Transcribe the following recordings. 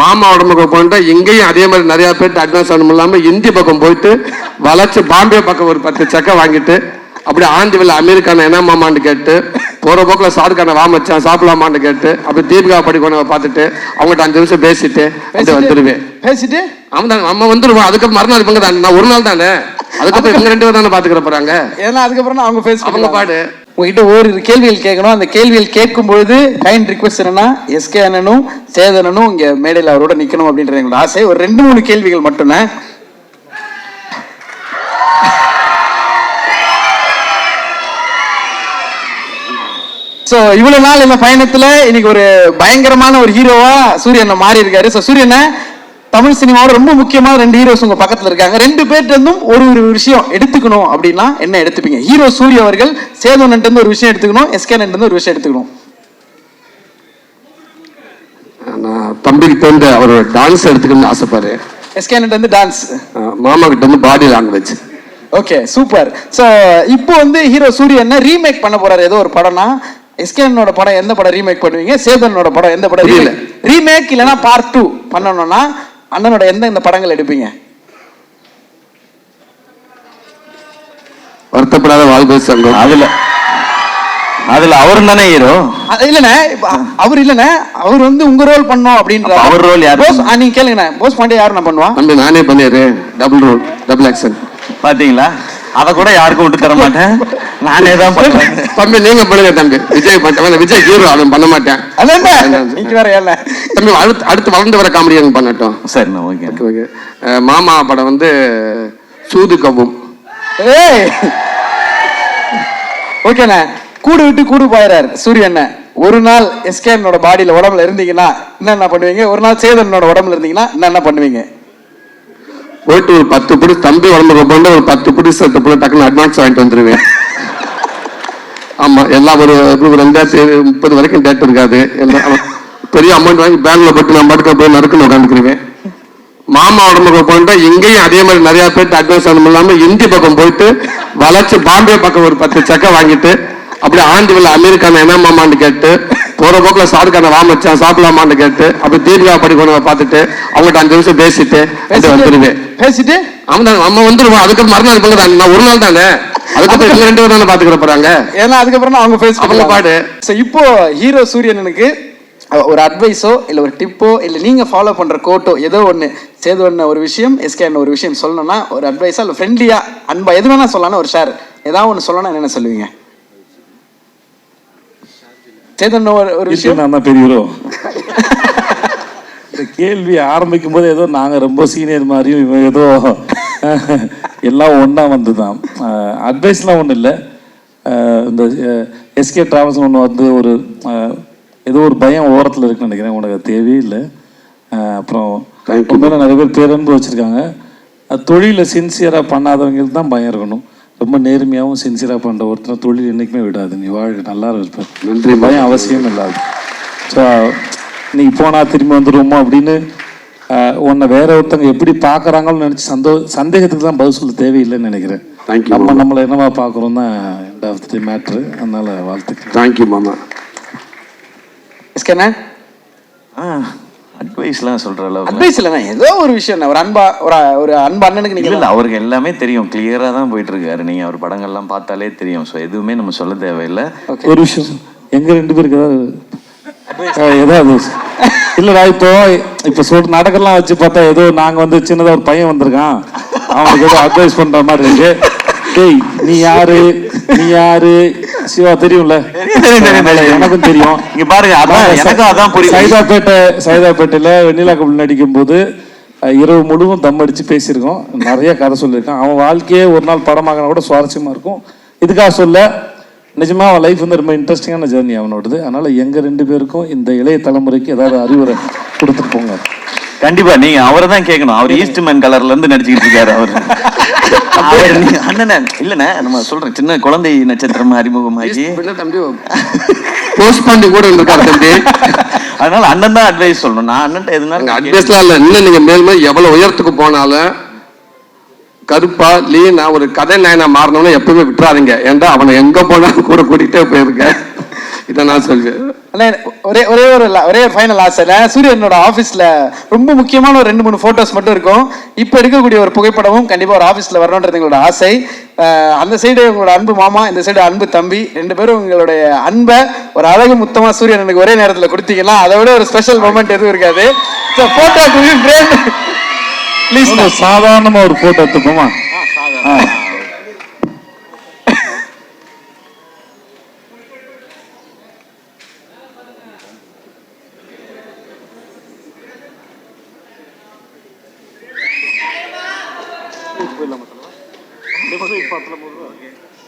மாமா உடம்புக்கு போயிட்டா இங்கேயும் அதே மாதிரி நிறைய பேர்ட்டு அட்வான்ஸ் ஆகணும் இல்லாம இந்தி பக்கம் போயிட்டு வளைச்சு பாம்பே பக்கம் ஒரு பத்து சக்கை வாங்கிட்டு அப்படியே ஆந்திவில் அமெரிக்கான என்ன மாமான்னு கேட்டு போற போக்கில் ஷாருக்கான வா மச்சான் சாப்பிடலாமான்னு கேட்டு அப்படி தீபிகா படிக்கணும் பார்த்துட்டு அவங்ககிட்ட அஞ்சு நிமிஷம் பேசிட்டு அது வந்துருவேன். பேசிட்டு? அவன் தான் நம்ம வந்துருவோம் அதுக்கப்புறம் மறுநாள் இவங்க தான் நான் ஒரு நாள் தானே? அதுக்கப்புறம் இவங்க ரெண்டு பேரும் தானே பாத்துக்கிற போறாங்க? ஏன்னா அதுக்கப்புறம் அவங்க பேச அவங்க பாடு. உங்ககிட்ட ஓரிரு கேள்விகள் கேட்கணும். அந்த கேள்விகள் கேட்கும் பொழுது கைண்ட் ரிக்வஸ்ட் என்னன்னா எஸ்கே அண்ணனும் சேதனனும் இங்க மேடையில் அவரோட நிக்கணும் அப்படின்றது எங்களோட ஆசை. ஒரு ரெண்டு மூணு கேள்விகள் மட்டும்தான் ஸோ இவ்வளவு நாள் இந்த பயணத்துல இன்னைக்கு ஒரு பயங்கரமான ஒரு ஹீரோவா சூரியன் மாறி இருக்காரு ஸோ சூரியனை தமிழ் சினிமாவோட ரொம்ப முக்கியமான ரெண்டு ஹீரோஸ் உங்க பக்கத்துல இருக்காங்க. ரெண்டு பேர்ட்ட இருந்தும் ஒரு ஒரு விஷயம் எடுத்துக்கணும் அப்படின்னா என்ன எடுத்துப்பீங்க? ஹீரோ சூரிய அவர்கள் சேதவன்ட்டு இருந்து ஒரு விஷயம் எடுத்துக்கணும் எஸ்கே இருந்து ஒரு விஷயம் எடுத்துக்கணும். நான் தம்பிக்கிட்ட இருந்து அவர் டான்ஸ் எடுத்துக்கணும்னு ஆசைப்பாரு எஸ்கே இருந்து டான்ஸ் மாமா கிட்ட இருந்து body language okay super so இப்போ வந்து ஹீரோ சூரியன் ரீமேக் பண்ண போறாரு. ஏதோ ஒரு படம்னா எஸ்கேனோட படம் எந்த படம் ரீமேக் பண்ணுவீங்க? சேதனோட படம் எந்த படம். ரீமேக் இல்லைன்னா பார்ட் டூ பண்ணணும்னா அண்ணனோட எந்த இந்த படங்கள் எடுப்பீங்க? வருத்தப்படாத வாழ்க்கை சங்கம். அதுல. அதுல அவரும் தானே ஹீரோ இல்லண்ணே அவர் இல்லண்ணே அவர் வந்து உங்க ரோல் பண்ணோம் அப்படின்ற அப்ப அவர் role யாரு? போஸ் நீங்க கேளுங்கண்ணே போஸ் பாண்டே யாரு நான் பண்ணுவா? தம்பி நானே பண்ணிடுறேன். டபுள் ரோல் டபுள் ஆக்ஷன் பாத்தீங்களா? அத கூட யாருக்கும் விட்டு தர மாட்டேன். நானே தான் பண்ணுவேன் தம்பி நீங்க பண்ணுங்க தம்பி. விஜய் பண்ண விஜய் ஹீரோ அவன் பண்ண மாட்டேன். நீங்க வேற ஏன்ல தம்பி அடுத்து அடுத்து வளர்ந்து வர காமெடி எனக்கு பண்ணட்டும். சரிண்ணா ஓகே மாமா படம் வந்து சூது கவும் ஏய்! ஓகேண்ணே கூடு விட்டு கூடு போயிறாரு. சூரியண்ண ஒரு நாள் எஸ்கேனோட பாடியில உடம்புல இருந்தீங்கன்னா என்னென்ன பண்ணுவீங்க? ஒரு நாள் சேதனோட உடம்புல இருந்தீங்கன்னா என்னென்ன பண்ணுவீங்க? போயிட்டு ஒரு பத்து பிடி தம்பி உடம்புக்கு போயிட்டு ஒரு பத்து பிடி சத்து பிடி டக்குன்னு அட்வான்ஸ் வாங்கிட்டு வந்துருவேன். ஆமா எல்லாம் ஒரு ரெண்டாயிரத்தி முப்பது வரைக்கும் டேட் இருக்காது. எல்லாம் பெரிய அமௌண்ட் வாங்கி பேங்க்ல போட்டு நான் பாட்டுக்கு போய் நறுக்குன்னு உட்காந்துக்குருவேன் மாமா உடம்புக்கு போயிட்டா இங்கேயும் அதே மாதிரி நிறைய பேர்ட்டு அட்வான்ஸ் ஆகணும் இல்லாம இந்தி பக்கம் போயிட்டு வளைச்சு பாம்பே பக்கம் ஒரு பத்து சக்கை வாங்கிட்டு அப்படியே ஆண்டிவில் அமெரிக்கான என்ன மாமான்னு கேட்டு போற போக்குல ஷாருக்கான வா மச்சான் சாப்பிடலாமான்னு கேட்டு அப்படி தீபிகா படிக்கணும் பார்த்துட்டு அவங்ககிட்ட அஞ்சு நிமிஷம் பேசிட்டு வந்துருவேன். பேசிட்டு? அவன் தான் நம்ம வந்துருவோம் அதுக்கப்புறம் மறுநாள் தான் நான் ஒரு நாள் தானே? அதுக்கப்புறம் ரெண்டு பேரும் பாத்துக்கிற போறாங்க? ஏன்னா அதுக்கப்புறம் அவங்க பேச அவங்க பாடு. ஸோ இப்போ ஹீரோ சூரியனனுக்கு அஹ், ஒரு அட்வைஸோ இல்ல ஒரு டிப்போ இல்ல நீங்க ஃபாலோ பண்ற கோட்டோ ஏதோ ஒண்ணு சேது ஒண்ணு ஒரு விஷயம் எஸ்கே ஒரு விஷயம் சொல்லணும்னா ஒரு அட்வைஸா இல்ல ஃப்ரெண்ட்லியா அன்பா எது வேணா சொல்லலாம் ஒரு ஷேர் ஏதாவது ஒண்ணு சொல்லணும் என்ன சொல்லுவீங்க? சேதன் ஒரு ஒரு விஷயம். நான் தான் பெரிய. இந்த கேள்வி ஆரம்பிக்கும் போது ஏதோ நாங்க ரொம்ப சீனியர் மாதிரியும் இவன் ஏதோ எல்லாம் ஒண்ணா வந்து தான் அட்வைஸ்லாம் ஒன்றும் இல்லை. இந்த எஸ்கே டிராவல்ஸ் ஒன்று வந்து ஒரு ஏதோ ஒரு பயம் ஓரத்தில் இருக்குன்னு நினைக்கிறேன். உனக்கு அது தேவையே இல்லை. அப்புறம். உண்மையில நிறைய பேர் பேரன்பு வச்சுருக்காங்க. தொழிலில் சின்சியராக பண்ணாதவங்களுக்கு தான் பயம் இருக்கணும். ரொம்ப நேர்மையாகவும் சின்சியராக பண்ணுற ஒருத்தர் தொழில் என்றைக்குமே விடாது. நீ வாழ்க்கை நல்லா இருப்ப நன்றி. பயம் அவசியம் இல்லாது. ஸோ நீ போனா திரும்பி வந்துடுவோமோ அப்படின்னு உன்னை வேற ஒருத்தவங்க எப்படி பார்க்கறாங்கன்னு நினச்சி சந்தோ சந்தேகத்துக்கு தான் பதில் சொல்ல தேவையில்லைன்னு நினைக்கிறேன். Thank you, நம்ம மாமா. நம்மளை என்னவா பார்க்குறோம் தான் எண்ட் ஆஃப் தி மேட்ரு அதனால வாழ்த்துக்கள். தேங்க்யூ மாமா எஸ்கேண்ணே? அட்வைஸ்லாம் சொல்ற அளவுக்கு. அட்வைஸ் இல்லைண்ணே ஏதோ ஒரு விஷயம் ஒரு அன்பா ஒரு ஒரு அன்பு அண்ணனுக்கு இல்ல நீங்க இல்ல அவருக்கு எல்லாமே தெரியும். கிளியரா தான் போயிட்டு இருக்காரு நீங்க அவர் படங்கள்லாம் பார்த்தாலே தெரியும். ஸோ எதுவுமே நம்ம சொல்ல தேவையில்லை. ஒரு விஷயம் எங்க ரெண்டு பேருக்கு ஏதாவது ஏதாவது இல்லடா இப்போ இப்போ சொல் நடக்கலாம் வச்சு பார்த்தா ஏதோ நாங்க வந்து சின்னதா ஒரு பையன் வந்திருக்கான். அவனுக்கு ஏதோ அட்வைஸ் பண்ற மாதிரி இருக்கு. டேய் நீ யாரு? நீ யாரு? சிவா தெரியும்ல? தெரியும், தெரியும், தெரியும். எனக்கும் தெரியும். இங்க பாருங்க அதான் எனக்கும் அதான் புரியுது சைதாப்பேட்டை சைதாப்பேட்டையில வெண்ணிலா கபல் நடிக்கும் போது இரவு முழுவதும் தம் அடிச்சு பேசியிருக்கோம். நிறைய கதை சொல்லியிருக்கான். அவன் வாழ்க்கையே ஒரு நாள் படமாக்கினா கூட சுவாரஸ்யமா இருக்கும். இதுக்காக சொல்ல நிஜமா அவன் லைஃப் வந்து ரொம்ப இன்ட்ரெஸ்டிங்கான ஜேர்னி அவனோடது. அதனால எங்க ரெண்டு பேருக்கும் இந்த இளைய தலைமுறைக்கு ஏதாவது அறிவுரை கொடுத்துட்டு போங்க. கண்டிப்பா நீங்க அவரை தான் கேட்கணும். அவர் ஈஸ்ட் மேன் கலர்ல இருந்து நடிச்சுக்கிட்டு இருக்காரு அவர். அவர் நீங்க அண்ணனே இல்லண்ணே நம்ம சொல்றேன். சின்ன குழந்தை நட்சத்திரம் அறிமுகமாகி. தம்பி போஸ்ட் பண்ணி கூட இருந்திருக்காரு தம்பி. அதனால அண்ணன் தான் அட்வைஸ் சொல்லணும். நான் அண்ணன் எதுனாலும் அட்வைஸ்லாம் இல்ல. இன்னும் நீங்க மேல் மேல் எவ்வளவு உயரத்துக்கு போனாலும் கருப்பா லீனா ஒரு கதை நாயனா மாறினவன எப்பவுமே விட்டுறாதீங்க. ஏன்டா அவனை எங்க போனாலும் கூட கூட்டிகிட்டே போயிருக்கேன். இதை நான் சொல்வேன். ஒரே ஒரே ஒரு ஒரே ஒரு ஃபைனல் ஆசை சூரியனோட ஆஃபீஸில் ரொம்ப முக்கியமான ஒரு ரெண்டு மூணு ஃபோட்டோஸ் மட்டும் இருக்கும். இப்போ இருக்கக்கூடிய ஒரு புகைப்படமும் கண்டிப்பாக ஒரு ஆஃபீஸில் வரணுன்றது எங்களோட ஆசை. அந்த சைடு உங்களோட அன்பு மாமா இந்த சைடு அன்பு தம்பி. ரெண்டு பேரும் உங்களுடைய அன்பை ஒரு அழகு முத்தமாக சூரியன் எனக்கு ஒரே நேரத்தில் கொடுத்தீங்கன்னா அதை விட ஒரு ஸ்பெஷல் மூமெண்ட் எதுவும் இருக்காது. ஸோ ஃபோட்டோ ப்ளீஸ் ஒரு சாதாரணமா ஒரு போட்டோ எடுத்துப்போமா ஆ.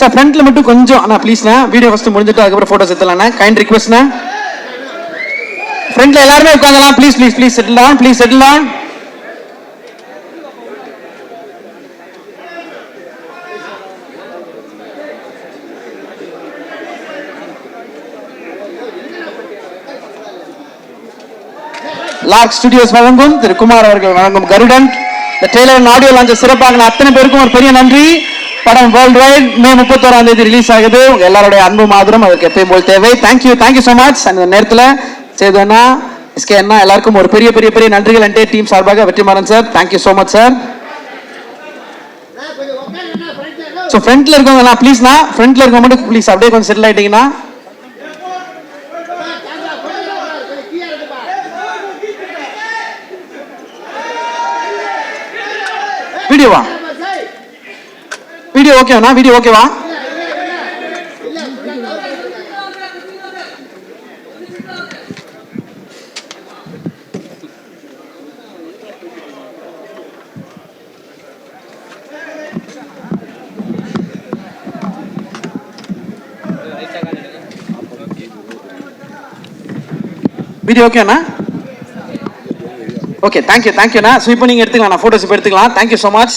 சார் ஃப்ரண்ட்ல மட்டும் கொஞ்சம் அண்ணா ப்ளீஸ்ண்ணா வீடியோ ஃபர்ஸ்ட் முடிஞ்சிட்டு அதுக்கப்புறம் ஃபோட்டோஸ் எடுத்துலாம்ண்ணா கைண்ட் ரிக்வெஸ்ட்ண்ணா ஃப்ரண்ட்ல எல்லாருமே உட்காந்துலாம் please please please settle on please settle on Lark studios வழங்கும் திரு குமார் அவர்கள் வழங்கும் கருடன். இந்த டெய்லர் ஆடியோ லான்ச் சிறப்பாக அத்தனை பேருக்கும் ஒரு பெரிய நன்றி. படம் வேர்ல்டு வைட் மே முப்பத்தோராம் தேதி ரிலீஸ் ஆகுது. உங்க எல்லாருடைய அன்பு மாதிரம் அதுக்கு எப்பயும் போல் தேவை. தேங்க்யூ தேங்க்யூ ஸோ மச் அந்த நேரத்தில் சேதுண்ணா எஸ்கே அண்ணா எல்லாருக்கும் ஒரு பெரிய பெரிய பெரிய நன்றிகள். அண்டே டீம் சார்பாக Vetrimaaran sir thank you so much sir so ஃப்ரண்ட்ல இருக்கவங்கண்ணா ப்ளீஸ்ண்ணா ஃப்ரண்ட்ல இருக்க மட்டும் ப்ளீஸ் அப்படியே கொஞ்சம் செட்டில் ஆயிட்டீங்கன்னா. வீடியோவா வீடியோ ஓகேவா வீடியோ ஓகேவா வீடியோ ஓகேண்ணா ஓகே தேங்க்யூ தேங்க்யூண்ணா ஸோ இப்போ நீங்கள் எடுத்துக்கலாம் நான் ஃபோட்டோஸ் இப்போ எடுத்துக்கலாம். Thank you so much